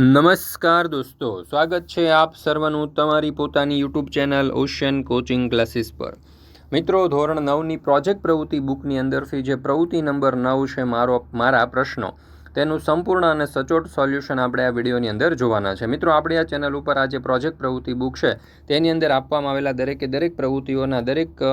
નમસ્કાર દોસ્તો, સ્વાગત છે આપ સર્વનું તમારી પોતાની YouTube channel Ocean Coaching Classes પર. મિત્રો, ધોરણ નવની પ્રોજેક્ટ પ્રવૃત્તિ બુકની અંદરથી જે પ્રવૃત્તિ નંબર નવ છે, મારો, મારા પ્રશ્નો. તેનું સંપૂર્ણ અને સચોટ સોલ્યુશન આપણે આ વિડીયોની અંદર જોવાના છે. મિત્રો, આપણી આ ચેનલ ઉપર આ જે પ્રોજેક્ટ પ્રવૃત્તિ બુક છે, તેની અંદર આપવામાં આવેલા દરેકે દરેક પ્રવૃત્તિઓના દરેક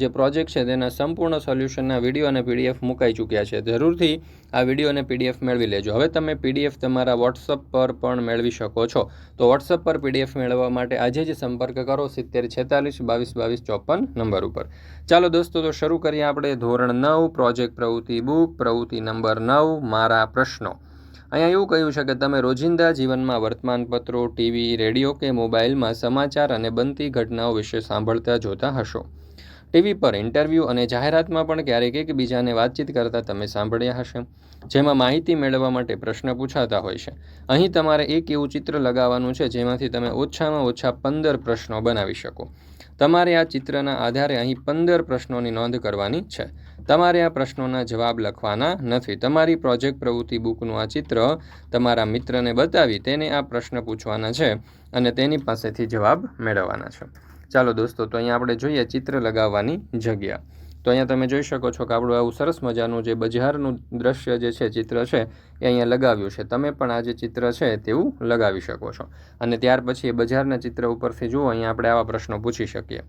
જે પ્રોજેક્ટ છે, તેના સંપૂર્ણ સોલ્યુશનના વીડિયો અને પીડીએફ મુકાઈ ચૂક્યા છે. જરૂરથી આ વીડિયો અને પીડીએફ મેળવી લેજો. હવે તમે પીડીએફ તમારા વોટ્સઅપ પર પણ મેળવી શકો છો. તો વોટ્સઅપ પર પીડીએફ મેળવવા માટે આજે જ સંપર્ક કરો સિત્તેર છેતાલીસ બાવીસ બાવીસ ચોપન નંબર ઉપર. ચાલો દોસ્તો, તો શરૂ કરીએ આપણે ધોરણ નવ, પ્રોજેક્ટ પ્રવૃત્તિ બુક, પ્રવૃત્તિ નંબર નવ, મારા પ્રશ્નો. અહીંયા એવું કહ્યું છે કે તમે રોજિંદા જીવનમાં વર્તમાનપત્રો, ટીવી, રેડિયો કે મોબાઈલમાં સમાચાર અને બનતી ઘટનાઓ વિશે સાંભળતા જોતા હશો. ટીવી પર ઇન્ટરવ્યૂ અને જાહેરાતમાં પણ ક્યારેક એકબીજાને વાતચીત કરતા તમે સાંભળ્યા હશે, જેમાં માહિતી મેળવવા માટે પ્રશ્ન પૂછાતા હોય છે. અહીં તમારે એક એવું ચિત્ર લગાવવાનું છે જેમાંથી તમે ઓછામાં ઓછા પંદર પ્રશ્નો બનાવી શકો. તમારે આ ચિત્રના આધારે અહીં પંદર પ્રશ્નોની નોંધ કરવાની છે. તમારે આ પ્રશ્નોના જવાબ લખવાના નથી. તમારી પ્રોજેક્ટ પ્રવૃત્તિ બુકનું આ ચિત્ર તમારા મિત્રને બતાવી તેને આ પ્રશ્ન પૂછવાના છે અને તેની પાસેથી જવાબ મેળવવાના છે. ચાલો દોસ્તો, તો અહીંયા આપણે જોઈએ ચિત્ર લગાવવાની જગ્યા. તો અહીંયા તમે જોઈ શકો છો કે આપણું આવું સરસ મજાનું જે બજારનું દ્રશ્ય જે છે, ચિત્ર છે, એ અહીંયા લગાવ્યું છે. તમે પણ આ જે ચિત્ર છે તેવું લગાવી શકો છો. અને ત્યાર પછી એ બજારના ચિત્ર ઉપરથી જુઓ, અહીંયા આપણે આવા પ્રશ્નો પૂછી શકીએ.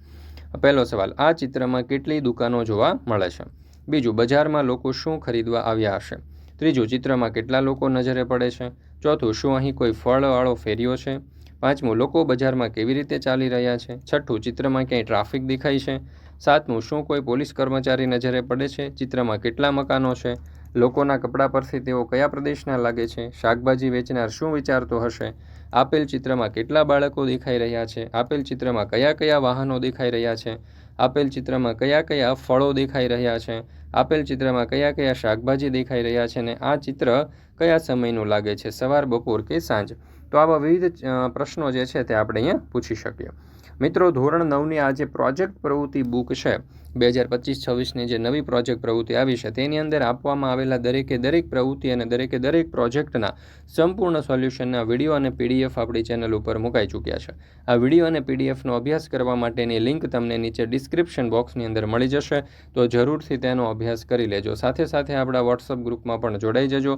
પહેલો સવાલ, આ ચિત્રમાં કેટલી દુકાનો જોવા મળે છે? બીજું, બજારમાં લોકો શું ખરીદવા આવ્યા હશે? ત્રીજું, ચિત્રમાં કેટલા લોકો નજરે પડે છે? ચોથું, શું અહીં કોઈ ફળવાળો ફેર્યો છે? પાંચમું, લોકો બજારમાં કેવી રીતે ચાલી રહ્યા છે? છઠ્ઠું, ચિત્રમાં ક્યાંય ટ્રાફિક દેખાય છે? સાતમું, શું કોઈ પોલીસ કર્મચારી નજરે પડે છે? ચિત્રમાં કેટલા મકાનો છે? લોકોના કપડાં પરથી તેઓ કયા પ્રદેશના લાગે છે? શાકભાજી વેચનાર શું વિચારતો હશે? આપેલ ચિત્રમાં કેટલા બાળકો દેખાઈ રહ્યા છે? આપેલ ચિત્રમાં કયા કયા વાહનો દેખાઈ રહ્યા છે? આપેલ ચિત્રમાં કયા કયા ફળો દેખાઈ રહ્યા છે? આપેલ ચિત્રમાં કયા કયા શાકભાજી દેખાઈ રહ્યા છે અને આ ચિત્ર કયા સમયનું લાગે છે? સવાર, બપોર કે સાંજ? તો આવા વિવિધ પ્રશ્નો જે છે તે આપણે અહીંયા પૂછી શકીએ. મિત્રો, ધોરણ નવની આ જે પ્રોજેક્ટ પ્રવૃત્તિ બુક છે. બે હજાર પચીસ છવ્વીસની જે નવી પ્રોજેક્ટ પ્રવૃત્તિ આવી છે, તેની અંદર આપવામાં આવેલા દરેકે દરેક પ્રવૃત્તિ અને દરેકે દરેક પ્રોજેક્ટના સંપૂર્ણ સોલ્યુશનના વીડિયો અને પીડીએફ આપણી ચેનલ ઉપર મુકાઈ ચૂક્યા છે. આ વીડિયો અને પીડીએફનો અભ્યાસ કરવા માટેની લિંક તમને નીચે ડિસ્ક્રિપ્શન બોક્સની અંદર મળી જશે, તો જરૂરથી તેનો અભ્યાસ કરી લેજો. સાથે સાથે આપણા વોટ્સઅપ ગ્રુપમાં પણ જોડાઈ જજો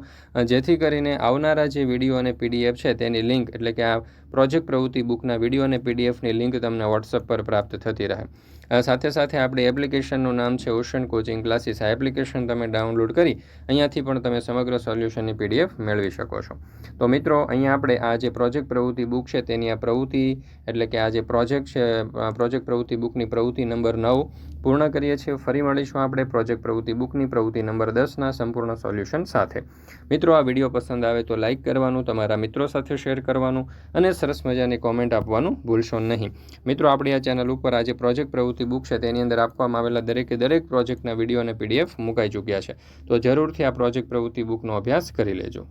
જેથી કરીને આવનારા જે વીડિયો અને પીડીએફ છે, તેની લિંક એટલે કે આ પ્રોજેક્ટ પ્રવૃત્તિ બુકના વીડિયો અને પીડીએફની લિંક તમને વોટ્સઅપ પર પ્રાપ્ત થતી રહે. સાથે સાથે આપણી એપ્લિકેશનનું નામ છે ઓશન કોચિંગ ક્લાસીસ. આ એપ્લિકેશન તમે ડાઉનલોડ કરી અહીંયાથી પણ તમે સમગ્ર સોલ્યુશનની પીડીએફ મેળવી શકો છો. તો મિત્રો, અહીંયા આપણે આ જે પ્રોજેક્ટ પ્રવૃત્તિ બુક છે તેની આ પ્રવૃત્તિ, એટલે કે આ જે પ્રોજેક્ટ છે પ્રોજેક્ટ પ્રવૃત્તિ બુકની પ્રવૃત્તિ નંબર નવ, પૂર્ણ કરીએ છીએ. ફરી મળીશું આપણે પ્રોજેક્ટ પ્રવૃત્તિ બુકની પ્રવૃત્તિ નંબર દસના સંપૂર્ણ સોલ્યુશન સાથે. મિત્રો, આ વીડિયો પસંદ આવે તો લાઇક કરવાનું, તમારા મિત્રો સાથે શેર કરવાનું અને સરસ મજાની કોમેન્ટ આપવાનું ભૂલશો નહીં. મિત્રો, આપણી આ ચેનલ ઉપર આજે પ્રોજેક્ટ પ્રવૃત્તિ પ્રવૃત્તિ બુક છે તેની અંદર આપવામાં આવેલા દરેકે દરેક પ્રોજેક્ટના વીડિયો અને પીડીએફ મુકાઈ ચૂક્યા છે. તો જરૂરથી આ પ્રોજેક્ટ પ્રવૃત્તિ બુકનો અભ્યાસ કરી લેજો.